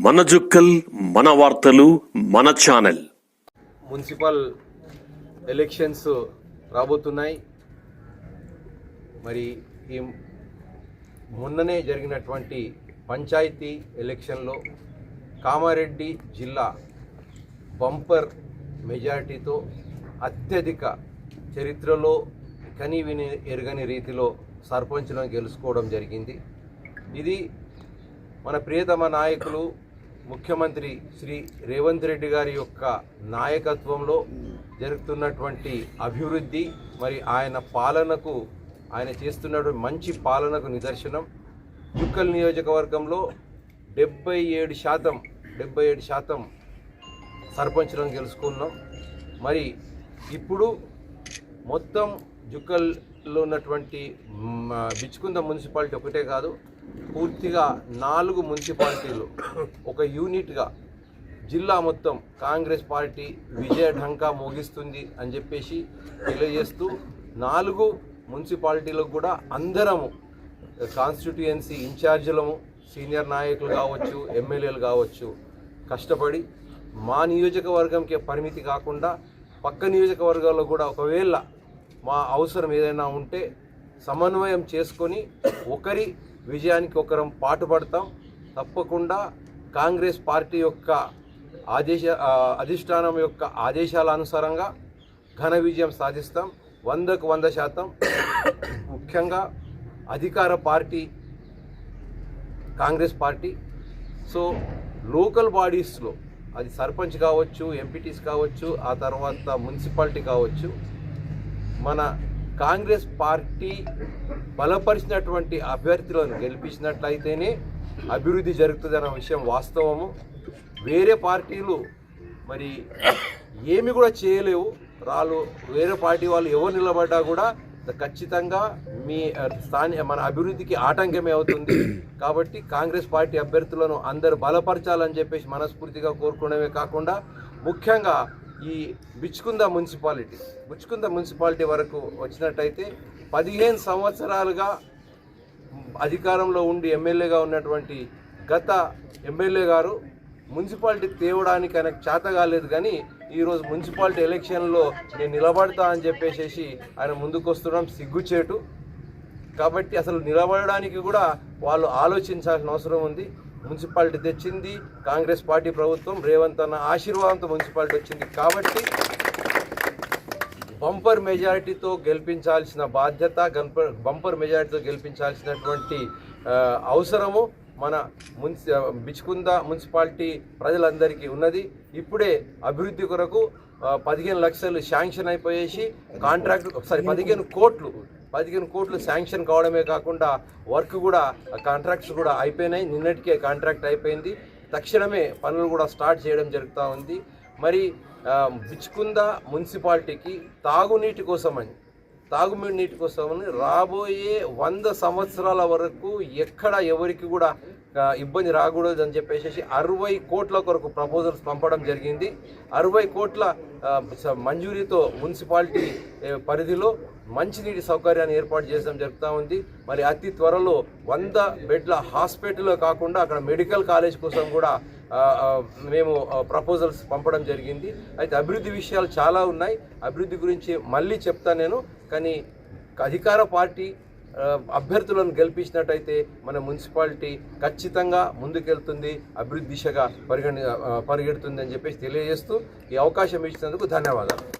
మన జుక్కల్ మన వార్తలు మన ఛానల్. మున్సిపల్ ఎలక్షన్స్ రాబోతున్నాయి. మరి ఈ మొన్ననే జరిగినటువంటి పంచాయతీ ఎలక్షన్లో కామారెడ్డి జిల్లా బంపర్ మెజారిటీతో అత్యధిక చరిత్రలో కని విని ఎరగని రీతిలో సర్పంచ్లను గెలుచుకోవడం జరిగింది. ఇది మన ప్రియతమ నాయకులు ముఖ్యమంత్రి శ్రీ రేవంత్ రెడ్డి గారి యొక్క నాయకత్వంలో జరుగుతున్నటువంటి అభివృద్ధి మరి ఆయన పాలనకు ఆయన చేస్తున్నటువంటి మంచి పాలనకు నిదర్శనం. యుక్కల్ నియోజకవర్గంలో డెబ్బై ఏడు శాతం డెబ్బై ఏడు శాతం సర్పంచ్లను గెలుచుకున్నాం. మరి ఇప్పుడు మొత్తం జుక్కల్లో ఉన్నటువంటి బిచ్చుకుంద మున్సిపాలిటీ ఒకటే కాదు పూర్తిగా నాలుగు మున్సిపాలిటీలు ఒక యూనిట్గా జిల్లా మొత్తం కాంగ్రెస్ పార్టీ విజయ ఢంకా మోగిస్తుంది అని చెప్పేసి తెలియజేస్తూ నాలుగు మున్సిపాలిటీలకు కూడా అందరము కాన్స్టిట్యుయెన్సీ ఇన్ఛార్జీలము సీనియర్ నాయకులు కావచ్చు ఎమ్మెల్యేలు కావచ్చు కష్టపడి మా నియోజకవర్గంకే పరిమితి కాకుండా పక్క నియోజకవర్గాల్లో కూడా ఒకవేళ మా అవసరం ఏదైనా ఉంటే సమన్వయం చేసుకొని ఒకరి విజయానికి ఒకరం పాటుపడతాం. తప్పకుండా కాంగ్రెస్ పార్టీ యొక్క ఆదేశ అధిష్టానం యొక్క ఆదేశాల అనుసారంగా ఘన విజయం సాధిస్తాం. వందకు వంద శాతం ముఖ్యంగా అధికార party Congress party. So local బాడీస్లో అది సర్పంచ్ కావచ్చు ఎంపీటీస్ కావచ్చు ఆ తర్వాత మున్సిపాలిటీ కావచ్చు మన కాంగ్రెస్ పార్టీ బలపరిచినటువంటి అభ్యర్థులను గెలిపించినట్లయితేనే అభివృద్ధి జరుగుతుందన్న విషయం వాస్తవము. వేరే పార్టీలు మరి ఏమి కూడా చేయలేవు. రాళ్ళు వేరే పార్టీ వాళ్ళు ఎవరు నిలబడ్డా కూడా ఖచ్చితంగా మీ స్థాని స్థానిక మన అభివృద్ధికి ఆటంకమే అవుతుంది. కాబట్టి కాంగ్రెస్ పార్టీ అభ్యర్థులను అందరు బలపరచాలని చెప్పేసి మనస్ఫూర్తిగా కోరుకోవడమే కాకుండా ముఖ్యంగా ఈ బిచ్చుకుంద మున్సిపాలిటీ. బిచ్చుకుంద మున్సిపాలిటీ వరకు వచ్చినట్టయితే పదిహేను సంవత్సరాలుగా అధికారంలో ఉండి ఎమ్మెల్యేగా ఉన్నటువంటి గత ఎమ్మెల్యే గారు మున్సిపాలిటీ తేవడానికి ఆయనకు చేత కాలేదు కానీ ఈరోజు మున్సిపాలిటీ ఎలక్షన్లో నేను నిలబడతా అని చెప్పేసి ఆయన ముందుకు వస్తున్నాం సిగ్గుచేటు. కాబట్టి అసలు నిలబడడానికి కూడా వాళ్ళు ఆలోచించాల్సిన అవసరం ఉంది. మున్సిపాలిటీ తెచ్చింది కాంగ్రెస్ పార్టీ ప్రభుత్వం రేవంత్ అన్న ఆశీర్వాదంతో మున్సిపాలిటీ వచ్చింది. కాబట్టి బంపర్ మెజారిటీతో గెలిపించాల్సిన బాధ్యత గంప బంపర్ మెజారిటీతో గెలిపించాల్సినటువంటి అవసరము మన మున్సి బిచ్కుంద మున్సిపాలిటీ ప్రజలందరికీ ఉన్నది. ఇప్పుడే అభివృద్ధి కొరకు పదిహేను లక్షలు శాంక్షన్ అయిపోయేసి కాంట్రాక్ట్ సారీ పదిహేను కోట్లు పదిహేను కోట్లు శాంక్షన్ కావడమే కాకుండా వర్క్ కూడా కాంట్రాక్ట్స్ కూడా అయిపోయినాయి. నిన్నటికే కాంట్రాక్ట్ అయిపోయింది. తక్షణమే పనులు కూడా స్టార్ట్ చేయడం జరుగుతూ ఉంది. మరి ఆ, బిచ్కుంద మున్సిపాలిటీకి తాగునీటి కోసమని తాగునీటి కోసమని రాబోయే వంద సంవత్సరాల వరకు ఎక్కడ ఎవరికి కూడా ఇబ్బంది రాకూడదు అని చెప్పేసి అరవై కోట్ల కొరకు ప్రపోజల్స్ పంపడం జరిగింది. అరవై కోట్ల మంజూరీతో మున్సిపాలిటీ పరిధిలో మంచినీటి సౌకర్యాన్ని ఏర్పాటు చేయడం జరుగుతూ ఉంది. మరి అతి త్వరలో వంద బెడ్ల హాస్పిటల్లో కాకుండా అక్కడ మెడికల్ కాలేజ్ కోసం కూడా మేము ప్రపోజల్స్ పంపడం జరిగింది. అయితే అభివృద్ధి విషయాలు చాలా ఉన్నాయి. అభివృద్ధి గురించి మళ్ళీ చెప్తాను నేను. కానీ అధికార పార్టీ అభ్యర్థులను గెలిపించినట్టయితే మన మున్సిపాలిటీ ఖచ్చితంగా ముందుకెళ్తుంది అభివృద్ధి దిశగా పరిగణి పరిగెడుతుంది అని చెప్పేసి తెలియజేస్తూ ఈ అవకాశం ఇచ్చినందుకు ధన్యవాదాలు.